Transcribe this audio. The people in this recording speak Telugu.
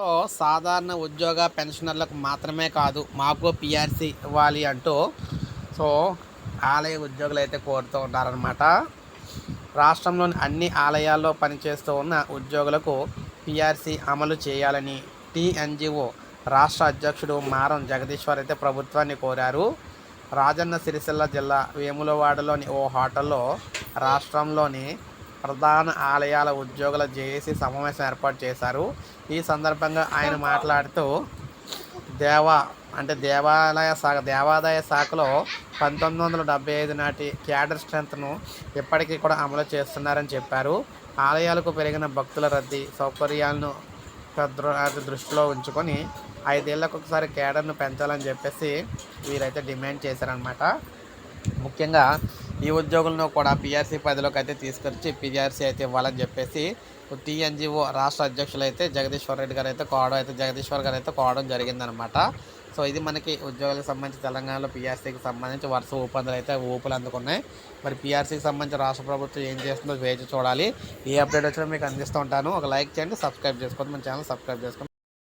సో సాధారణ ఉద్యోగ పెన్షనర్లకు మాత్రమే కాదు మాకు పిఆర్సీ ఇవ్వాలి అంటూ సో ఆలయ ఉద్యోగులు అయితే కోరుతూ ఉన్నారనమాట రాష్ట్రంలోని అన్ని ఆలయాల్లో పనిచేస్తూ ఉన్న ఉద్యోగులకు పిఆర్సీ అమలు చేయాలని టీఎన్జిఓ రాష్ట్ర అధ్యక్షుడు మారం జగదీశ్వర్ అయితే ప్రభుత్వాన్ని కోరారు. రాజన్న సిరిసిల్ల జిల్లా వేములవాడలోని ఓ హోటల్లో రాష్ట్రంలోని ప్రధాన ఆలయాల ఉద్యోగుల జేఏసీ సమావేశం ఏర్పాటు చేశారు. ఈ సందర్భంగా ఆయన మాట్లాడుతూ దేవా అంటే దేవాలయ శాఖ దేవాదాయ శాఖలో పంతొమ్మిది వందల డెబ్బై ఐదు నాటి క్యాడర్ స్ట్రెంత్ను ఇప్పటికీ కూడా అమలు చేస్తున్నారని చెప్పారు. ఆలయాలకు పెరిగిన భక్తుల రద్దీ సౌకర్యాలను దృష్టిలో ఉంచుకొని ఐదేళ్ళకు ఒకసారి క్యాడర్ను పెంచాలని చెప్పేసి వీరైతే డిమాండ్ చేశారనమాట ముఖ్యంగా ఈ ఉద్యోగులను కూడా పిఆర్సీ పదిలోకి అయితే తీసుకొచ్చి పిఆర్సీ అయితే ఇవ్వాలని చెప్పేసి టీఎన్జిఓ రాష్ట్ర అధ్యక్షులు అయితే జగదీశ్వర్ రెడ్డి గారు అయితే కోవడం అయితే జగదీశ్వర్ గారు అయితే కోవడం జరిగిందనమాట సో ఇది మనకి ఉద్యోగులకు సంబంధించి తెలంగాణలో పీఆర్సీకి సంబంధించి వరుస ఊపందులు అయితే ఊపులు అందుకున్నాయి. మరి పీఆర్సీకి సంబంధించి రాష్ట్ర ప్రభుత్వం ఏం చేస్తుందో వేచి చూడాలి. ఏ అప్డేట్ వచ్చినా మీకు అందిస్తూ ఉంటాను. ఒక లైక్ చేయండి సబ్స్క్రైబ్ చేసుకోండి. మన ఛానల్ సబ్స్క్రైబ్ చేసుకోండి.